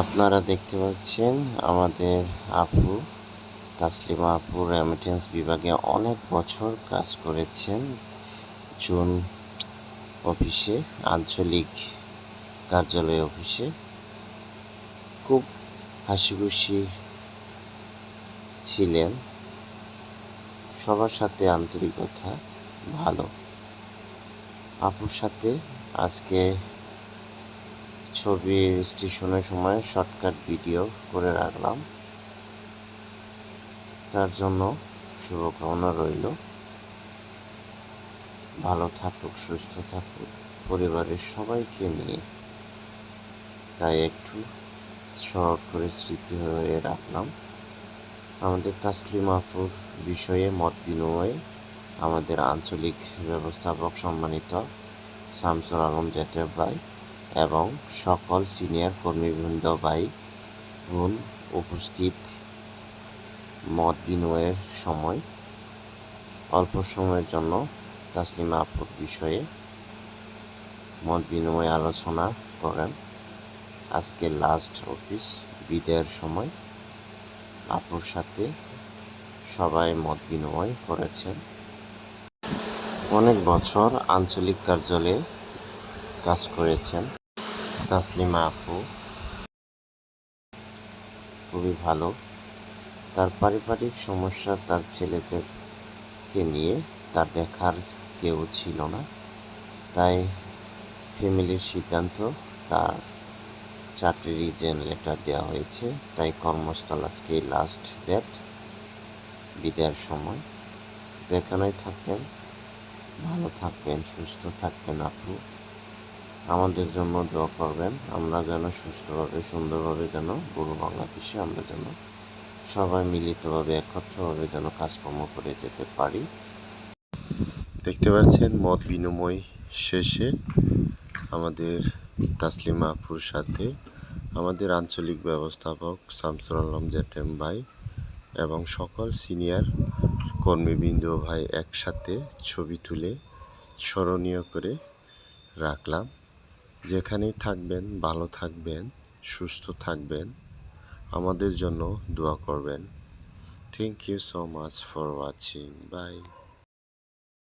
আপনারা দেখতে পাচ্ছেন আমাদের আপু, তাসলিমা আপু রেমিটেন্স বিভাগে অনেক বছর কাজ করেছেন। জুন অফিসে, আঞ্চলিক কার্যালয় অফিসে। খুব হাসি খুশি ছিলেন। সবার সাথে আন্তরিকতা, ভালো। আপুর সাথে আজকে ছবি স্টেশনের সময় শর্টকাট ভিডিও করে রাখলাম। তার জন্য শুভকামনা রইল। ভালো থাকুক, সুস্থ থাকুক পরিবারের সবাইকে নিয়ে। তাই একটু শর্ট করে স্মৃতি হয়ে রাখলাম। আমাদের তাসলিম আপুর বিষয়ে মত বিনিময়ে আমাদের আঞ্চলিক ব্যবস্থাপক সম্মানিত শামসুল আলম জেটের ভাই এবং সকল সিনিয়র কর্মীবৃন্দ ভাই বোন উপস্থিত মত বিনিময়ের সময়, অল্প সময়ের জন্য তাসলিমা আপুর বিষয়ে মত বিনিময় আলোচনা করেন। আজকে লাস্ট অফিস বিদায়ের সময় আপুর সাথে সবাই মত বিনিময় করেছেন। অনেক বছর আঞ্চলিক কার্যালয়ে কাজ করেছেন। তাসলিমা আপু। খুবই ভালো। তার পারিবারিক সমস্যা তার ছেলেদেরকে নিয়ে তার দেখার কেউ ছিল না। তাই ফ্যামিলির সিদ্ধান্ত তার চাকরির রিজেন লেটার দেওয়া হয়েছে। তাই কর্মস্থল আজকে লাস্ট ডেট বিদায়ের সময়। যেখানেই থাকবেন, ভালো থাকবেন, সুস্থ থাকবেন আপু। আমাদের জন্য দোয়া করবেন। আমরা যেন সুস্থভাবে, সুন্দরভাবে যেন পুরো বাংলাদেশে আমরা যেন সবাই মিলিতভাবে, একত্রভাবে যেন কাজকর্ম করে যেতে পারি। দেখতে পাচ্ছেন, মত বিনিময় শেষে আমাদের তাসলিমা আপুর সাথে আমাদের আঞ্চলিক ব্যবস্থাপক শামসুল আলম জেটেম ভাই এবং সকল সিনিয়র কর্মীবৃন্দ ভাই একসাথে ছবি তুলে স্মরণীয় করে রাখলাম। যেখানেই থাকবেন, ভালো থাকবেন, সুস্থ থাকবেন, আমাদের জন্য দোয়া করবেন। Thank you so much for watching bye